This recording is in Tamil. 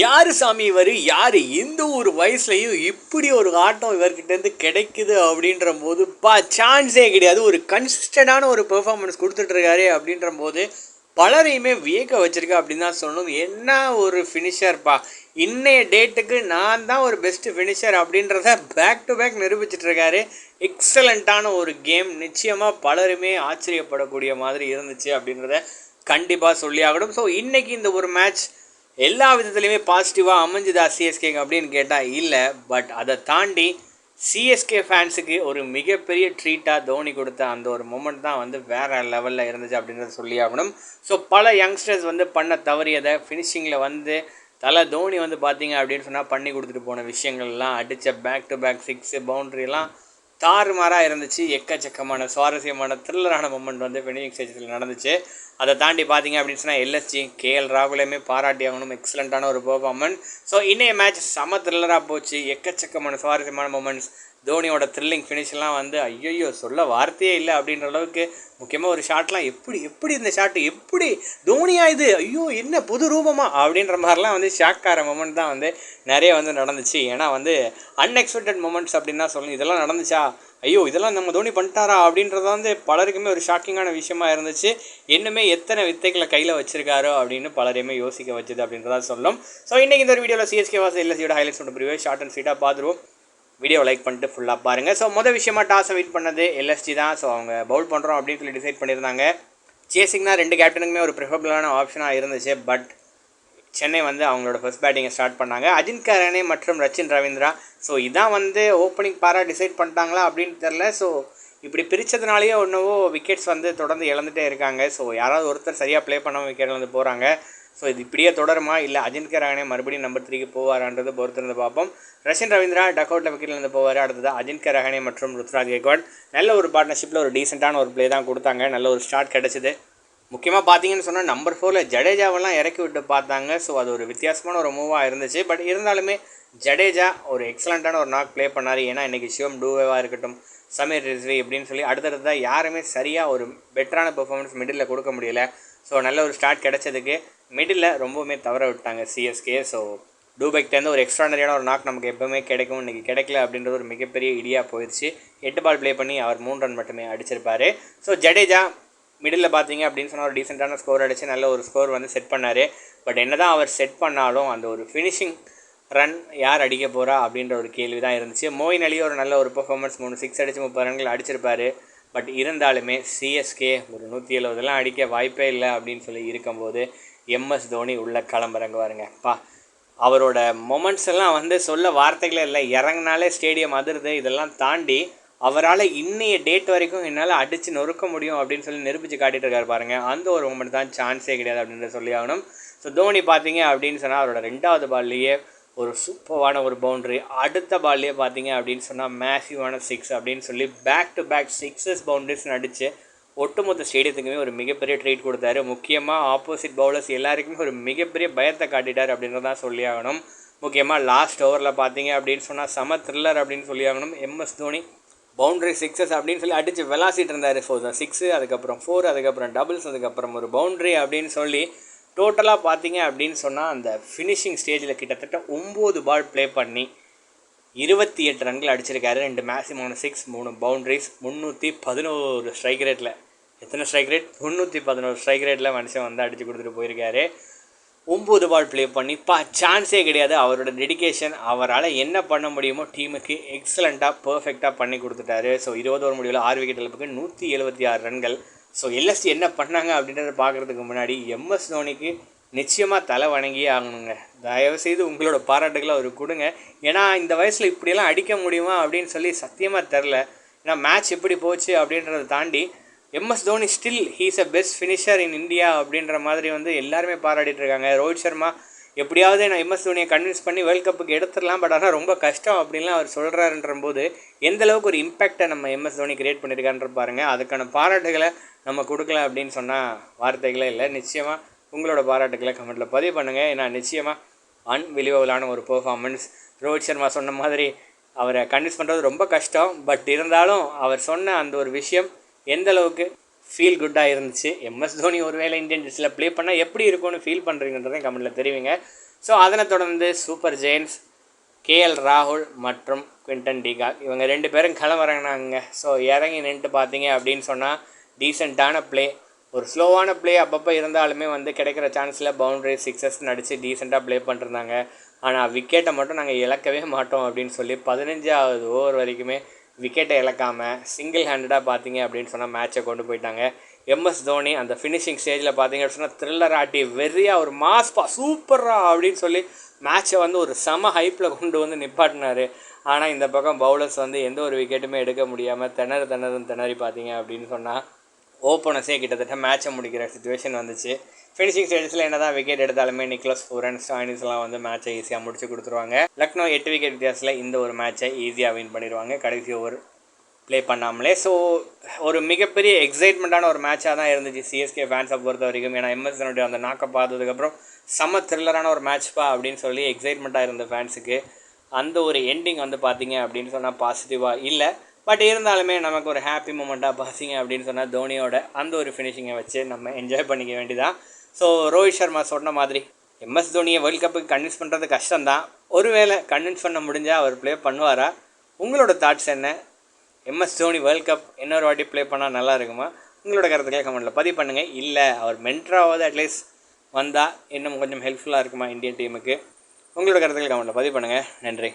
யார் சாமி இவர்? யார்? இந்த ஒரு வயசுலையும் இப்படி ஒரு ஆட்டம் இவர்கிட்டேருந்து கிடைக்குது அப்படின்ற போது பா சான்ஸே கிடையாது. ஒரு கன்சிஸ்டண்டான ஒரு பெர்ஃபார்மன்ஸ் கொடுத்துட்ருக்காரு அப்படின்ற போது பலரையுமே வியக்க வச்சுருக்கா அப்படின்னு தான் சொல்லணும். என்ன ஒரு ஃபினிஷர்ப்பா இன்னைய டேட்டுக்கு நான் தான் ஒரு பெஸ்ட்டு ஃபினிஷர் அப்படின்றத பேக் டு பேக் நிரூபிச்சிட்ருக்காரு. எக்ஸலண்ட்டான ஒரு கேம் நிச்சயமாக பலருமே ஆச்சரியப்படக்கூடிய மாதிரி இருந்துச்சு அப்படின்றத கண்டிப்பாக சொல்லி ஆகணும் ஸோ இன்றைக்கி இந்த ஒரு மேட்ச் எல்லா விதத்துலையுமே பாசிட்டிவாக அமைஞ்சுதா சிஎஸ்கே அப்படின்னு கேட்டால் இல்லை பட் அதை தாண்டி சிஎஸ்கே ஃபேன்ஸுக்கு ஒரு மிகப்பெரிய ட்ரீட்டாக தோனி கொடுத்த அந்த ஒரு மூமெண்ட் தான் வந்து வேறு லெவலில் இருந்துச்சு அப்படின்றத சொல்லி ஆகணும். ஸோ பல யங்ஸ்டர்ஸ் வந்து பண்ண தவறியதை ஃபினிஷிங்கில் வந்து தலை தோனி வந்து பார்த்தீங்க அப்படின்னு சொன்னால் பண்ணி கொடுத்துட்டு போன விஷயங்கள்லாம் அடித்த பேக் டு பேக் சிக்ஸு பவுண்ட்ரிலாம் தாறுமாறாக இருந்துச்சு. எக்கச்சக்கமான சுவாரஸ்யமான த்ரில்லரான மூமெண்ட் வந்து ஃபினிஷிங் ஸ்டேஜில் நடந்துச்சு. அதை தாண்டி பார்த்தீங்க அப்படின்னு சொன்னால் எல்எஸ்ஜி கேஎல் ராகுலையுமே பாராட்டி ஆகணும். எக்ஸலண்ட்டான ஒரு பர்ஃபார்மன்ஸ் ஸோ இன்றைய மேட்ச் செம த்ரில்லராக போச்சு. எக்கச்சக்கமான சுவாரஸ்யமான மூமெண்ட்ஸ் தோனியோட த்ரில்லிங் ஃபினிஷ்லாம் வந்து ஐயோ சொல்ல வார்த்தையே இல்லை அப்படின்ற அளவுக்கு முக்கியமாக ஒரு ஷாட்லாம் எப்படி எப்படி இந்த ஷாட் எப்படி தோனியா இது? ஐயோ என்ன புது ரூபமா? அப்படின்ற மாதிரிலாம் வந்து ஷாக்கார மூமெண்ட் தான் வந்து நிறைய வந்து நடந்துச்சு. ஏன்னா வந்து அன்எக்ஸ்பெக்டட் மூமெண்ட்ஸ் அப்படின்னு தான் சொல்லணும். இதெல்லாம் நடந்துச்சா? ஐயோ இதெல்லாம் நம்ம தோனி பண்ணிட்டாரா அப்படின்றது வந்து பலருக்குமே ஒரு ஷாக்கிங்கான விஷயமா இருந்துச்சு. இன்னுமே எத்தனை வித்தைகளை கையில் வச்சிருக்காரோ அப்படின்னு பலரையுமே யோசிக்க வச்சுது அப்படின்றதா சொல்லும். ஸோ இன்றைக்கி இந்த ஒரு வீடியோவில் சிஎஸ்கே வாசல் எல்எஸ்சியோட ஹைலைட்ஸ் ஒன்று பிரிவே. ஷார்ட் அண்ட் ஸ்வீட்டாக பார்த்துருவோம் வீடியோ லைக் பண்ணிட்டு ஃபுல்லாக பாருங்கள் ஸோ மொதல் விஷயமா டாஸை வெயிட் பண்ணது எல்எஸ்டி தான். ஸோ அவங்க பவுல் பண்ணுறோம் அப்படின்னு சொல்லி டிசைட் பண்ணியிருந்தாங்க. சேசிங் தான் ரெண்டு கேப்டனுக்குமே ஒரு ப்ரிஃபரபிளான ஆப்ஷனாக இருந்துச்சு. பட் சென்னை வந்து அவங்களோட ஃபர்ஸ்ட் பேட்டிங்கை ஸ்டார்ட் பண்ணாங்க. அஜின்கா ரனே மற்றும் ரச்சின் ரவீந்திரா. ஸோ இதான் வந்து ஓப்பனிங் பாரா டிசைட் பண்ணிட்டாங்களா அப்படின்னு தெரில ஸோ இப்படி பிரித்ததுனாலேயே ஒன்றவோ விக்கெட்ஸ் வந்து தொடர்ந்து இழந்துட்டே இருக்காங்க. ஸோ யாராவது ஒருத்தர் சரியாக ப்ளே பண்ணாமல் விக்கெட் வந்து போகிறாங்க ஸோ இது இப்படியே தொடருமா? இல்லை அஜின்கா ரஹானே மறுபடியும் நம்பர் த்ரீக்கு போவாரான்றது பொறுத்திருந்து பார்ப்போம். ரஷின் ரவீந்திரா டக் அவுட்டில் விக்கெட்லேருந்து போவார். அடுத்தது அஜின்கா ரஹானே மற்றும் ருத்ராஜ் கேக்வாட் நல்ல ஒரு பார்ட்னர்ஷிப்பில் ஒரு டீசெண்டான ஒரு ப்ளே தான் கொடுத்தாங்க. நல்ல ஒரு ஸ்டார்ட் கிடச்சிது. முக்கியமாக பார்த்தீங்கன்னு சொன்னால் நம்பர் ஃபோரில் ஜடேஜாவெல்லாம் இறக்கி விட்டு பார்த்தாங்க. ஸோ அது ஒரு வித்தியாசமான ஒரு மூவாக இருந்துச்சு. பட் இருந்தாலுமே ஜடேஜா ஒரு எக்ஸலண்ட்டான ஒரு நாக் ப்ளே பண்ணார். ஏன்னா இன்றைக்கி சிவம் டூவேவாக இருக்கட்டும் சமீர் ரிஸ்வி இப்படின்னு சொல்லி அடுத்தடுத்த யாருமே சரியாக ஒரு பெட்டரான பெர்ஃபார்மன்ஸ் மிடில் கொடுக்க முடியல. ஸோ நல்ல ஒரு ஸ்டார்ட் கிடச்சதுக்கு மிடில் ரொம்பவுமே தவற விட்டாங்க சிஎஸ்கே ஸோ டூபைக்டேருந்து ஒரு எக்ஸ்ட்ரானரியான ஒரு நாக் நமக்கு எப்போவுமே கிடைக்கும். இன்றைக்கி கிடைக்கல அப்படின்றது ஒரு மிகப்பெரிய இடியாக போயிடுச்சு. எட்டு பால் ப்ளே பண்ணி அவர் மூணு ரன் மட்டுமே அடிச்சிருப்பார். ஸோ ஜடேஜா மிடில் பார்த்தீங்க அப்படின்னு சொன்னால் ஒரு டீசெண்டான ஸ்கோர் அடித்து நல்ல ஒரு ஸ்கோர் வந்து செட் பண்ணார். பட் என்ன தான் அவர் செட் பண்ணாலும் அந்த ஒரு ஃபினிஷிங் ரன் யார் அடிக்க போகிறா அப்படின்ற ஒரு கேள்வி தான் இருந்துச்சு. மோயின் அலி ஒரு நல்ல ஒரு பெர்ஃபார்மன்ஸ் மூணு சிக்ஸ் அடித்து முப்பது ரன்கள் அடிச்சிருப்பார். பட் இருந்தாலுமே சிஎஸ்கே ஒரு நூற்றி எழுபதெல்லாம் அடிக்க வாய்ப்பே இல்லை அப்படின்னு சொல்லி இருக்கும்போது எம்எஸ் தோனி உள்ள களமிறங்குவாருங்க பா அவரோட மொமெண்ட்ஸ் எல்லாம் வந்து சொல்ல வார்த்தைகளே இல்லை. இறங்கினாலே ஸ்டேடியம் அதிருது. இதெல்லாம் தாண்டி அவரால் இன்னைய டேட் வரைக்கும் என்னால் அடித்து நொறுக்க முடியும் அப்படின்னு சொல்லி நிரூபித்து காட்டிட்டு இருக்காரு பாருங்கள் அந்த ஒரு மூமெண்ட் தான் சான்ஸே கிடையாது அப்படின்றத சொல்லி ஆகணும். ஸோ தோனி பார்த்தீங்க அப்படின்னு சொன்னால் அவரோட ரெண்டாவது பால்லையே ஒரு சூப்பரான ஒரு பவுண்ட்ரி அடுத்த பால்லையே பார்த்தீங்க அப்படின்னு சொன்னால் மேசிவான சிக்ஸ் அப்படின்னு சொல்லி back to back sixes boundaries அடித்து ஒட்டுமொத்த ஸ்டேடியத்துக்குமே ஒரு மிகப்பெரிய ட்ரீட் கொடுத்தாரு. முக்கியமாக ஆப்போசிட் பவுலர்ஸ் எல்லாருக்குமே ஒரு மிகப்பெரிய பயத்தை காட்டிட்டார் அப்படின்றதான் சொல்லி ஆகணும். முக்கியமாக லாஸ்ட் ஓவரில் பார்த்தீங்க அப்படின்னு சொன்னால் சம த்ரில்லர் அப்படின்னு சொல்லி ஆகணும். எம்எஸ் தோனி பவுண்ட்ரி சிக்ஸஸ் அப்படின்னு சொல்லி அடித்து விளாசிட்டு இருந்தார் ஸோ சிக்ஸு அதுக்கப்புறம் ஃபோர் அதுக்கப்புறம் டபுள்ஸ் அதுக்கப்புறம் ஒரு பவுண்ட்ரி அப்படின்னு சொல்லி டோட்டலாக பார்த்தீங்க அப்படின்னு சொன்னால் அந்த ஃபினிஷிங் ஸ்டேஜில் கிட்டத்தட்ட ஒம்பது பால் ப்ளே பண்ணி இருபத்தி எட்டு ரன்கள் அடிச்சிருக்காரு. ரெண்டு மேக்ஸிமம் சிக்ஸ் மூணு பவுண்ட்ரிஸ் முந்நூற்றி பதினோரு ஸ்ட்ரைக் ரேட்டில் எத்தனை ஸ்ட்ரைக் ரேட் முந்நூற்றி பதினோரு ஸ்ட்ரைக் ரேட்டில் மனுஷன் வந்து அடித்து கொடுத்துட்டு போயிருக்காரு. ஒம்பது பால் ப்ளே பண்ணி பா சான்ஸே கிடையாது. அவரோட டெடிகேஷன் அவரால் என்ன பண்ண முடியுமோ டீமுக்கு எக்ஸலண்ட்டாக பர்ஃபெக்டாக பண்ணி கொடுத்துட்டாரு. ஸோ இருபது ஓவர் முடிவில் ஆறு விக்கெட் இழப்புக்கு நூற்றி எழுபத்தி ஆறு ரன்கள். ஸோ எல்எஸ்டி என்ன பண்ணாங்க அப்படின்றத பார்க்குறதுக்கு முன்னாடி எம்எஸ் தோனிக்கு நிச்சயமாக தலை வணங்கியே ஆகணுங்க. தயவுசெய்து உங்களோட பாராட்டுகளை அவர் கொடுங்க. ஏன்னா இந்த வயசில் இப்படியெல்லாம் அடிக்க முடியுமா அப்படின்னு சொல்லி சத்தியமாக தெரில ஏன்னா மேட்ச் எப்படி போச்சு அப்படின்றத தாண்டி MS Dhoni still he's a best finisher in India அப்படின்ற மாதிரி வந்து எல்லாருமே பாராட்டிட்டு இருக்காங்க. ரோஹித் சர்மா எப்படியாவது நான் எம்எஸ் தோனியை கன்வின்ஸ் பண்ணி வேர்ல்ட் கப்புக்கு எடுத்துடலாம் பட் ஆனால் ரொம்ப கஷ்டம் அப்படின்லாம் அவர் சொல்கிறாருன்ற போது எந்த அளவுக்கு ஒரு இம்பேக்டை நம்ம எம்எஸ் தோனி கிரியேட் பண்ணியிருக்கான்ற பாருங்கள் அதுக்கான பாராட்டுகளை நம்ம கொடுக்கல அப்படின்னு சொன்னால் வார்த்தைகளே இல்லை. நிச்சயமாக உங்களோட பாராட்டுகளை கமெண்ட்டில் பதிவு பண்ணுங்கள் ஏன்னா நிச்சயமாக அன்பிலிவபிளான ஒரு பெர்ஃபார்மன்ஸ் ரோஹித் சர்மா சொன்ன மாதிரி அவரை கன்வின்ஸ் பண்ணுறது ரொம்ப கஷ்டம். பட் இருந்தாலும் அவர் சொன்ன அந்த ஒரு விஷயம் எந்த அளவுக்கு ஃபீல் குட்டாக இருந்துச்சு? எம்எஸ் தோனி ஒருவேளை இந்தியன் டெஸ்ட்டில் ப்ளே பண்ணால் எப்படி இருக்கும்னு ஃபீல் பண்ணுறீங்கன்றதையும் கமெண்ட்டில் தெரிவிங்க. ஸோ அதனை தொடர்ந்து சூப்பர் ஜெயின்ஸ் கேஎல் ராகுல் மற்றும் குவிண்டன் டிகாக் இவங்க ரெண்டு பேரும் கிளம்புறாங்கன்னாங்க ஸோ இறங்கி நின்றுட்டு பார்த்தீங்க அப்படின்னு சொன்னால் டீசெண்டான ப்ளே ஒரு ஸ்லோவான ப்ளே அப்பப்போ இருந்தாலுமே வந்து கிடைக்கிற சான்ஸில் பவுண்டரி சிக்ஸஸ் நடித்து டீசெண்டாக ப்ளே பண்ணிருந்தாங்க. ஆனால் விக்கெட்டை மட்டும் நாங்கள் இழக்கவே மாட்டோம் அப்படின்னு சொல்லி பதினஞ்சாவது ஓவர் வரைக்குமே விக்கெட்டை இழக்காமல் சிங்கிள் ஹேண்டடாக பார்த்தீங்க அப்படின்னு சொன்னால் மேட்சை கொண்டு போயிட்டாங்க. எம்எஸ் தோனி அந்த ஃபினிஷிங் ஸ்டேஜில் பார்த்தீங்க அப்படின்னு சொன்னால் த்ரில்லர் ஆட்டி வெறியாக ஒரு மாஸ்பா சூப்பரா அப்படின்னு சொல்லி மேட்சை வந்து ஒரு செம ஹைப்பில் கொண்டு வந்து நிப்பாட்டினார். ஆனால் இந்த பக்கம் பவுலர்ஸ் வந்து எந்த ஒரு விக்கெட்டுமே எடுக்க முடியாமல் திணறு திணறுன்னு திணறி பார்த்தீங்க அப்படின்னு சொன்னால் ஓப்பனர்ஸே கிட்டத்தட்ட மேட்சை முடிக்கிற சுச்சுவேஷன் வந்துச்சு. ஃபினிஷிங் ஸ்டேஜஸில் என்ன தான் விக்கெட் எடுத்தாலுமே நிக்லஸ் ஃபூரன் ஸ்டாயினிஸ்லாம் வந்து மேட்சை ஈஸியாக முடிச்சு கொடுத்துருவாங்க. லக்னோ எட்டு விக்கெட் வித்தியாசத்தில் இந்த ஒரு மேட்சை ஈஸியாக வின் பண்ணிடுவாங்க. கடைசி ஓவர் ப்ளே பண்ணாமலே. ஸோ ஒரு மிகப்பெரிய எக்ஸைட்மெண்ட்டான ஒரு மேட்சாக தான் இருந்துச்சு. சிஎஸ்கே ஃபேன்ஸை பொறுத்த வரைக்கும். ஏன்னா எம்எஸ்னுடைய அந்த நாக்கை பார்த்ததுக்கப்புறம் செம்ம த்ரில்லரான ஒரு மேட்ச்ப்பா அப்படின்னு சொல்லி எக்ஸைட்மெண்ட்டாக இருந்த ஃபேன்ஸுக்கு அந்த ஒரு எண்டிங் வந்து பார்த்தீங்க அப்படின்னு சொன்னால் பாசிட்டிவாக இல்லை. பட் இருந்தாலுமே நமக்கு ஒரு ஹாப்பி மூமெண்ட்டாக பாசிங்க அப்படின்னு சொன்னால் தோனியோட அந்த ஒரு ஃபினிஷிங்கை வச்சு நம்ம என்ஜாய் பண்ணிக்க வேண்டியதான் ஸோ ரோஹித் சர்மா சொன்ன மாதிரி எம்எஸ் தோனியை வேர்ல்ட் கப்புக்கு கன்வின்ஸ் பண்ணுறது கஷ்டம்தான். ஒருவேளை கன்வின்ஸ் பண்ண முடிஞ்சால் அவர் ப்ளே பண்ணுவாரா? உங்களோட தாட்ஸ் என்ன? எம்எஸ் தோனி வேர்ல்ட் கப் இன்னொரு வாட்டி ப்ளே பண்ணால் நல்லா இருக்குமா? உங்களோட கருத்துக்களை கமெண்ட்டில் பதிவு பண்ணுங்கள் இல்லை அவர் மென்ட்ராவது அட்லீஸ்ட் வந்தால் இன்னும் கொஞ்சம் ஹெல்ப்ஃபுல்லாக இருக்குமா இந்தியன் டீமுக்கு உங்களோட கருத்துக்களை கமெண்ட்டில் பதிவு பண்ணுங்கள் நன்றி.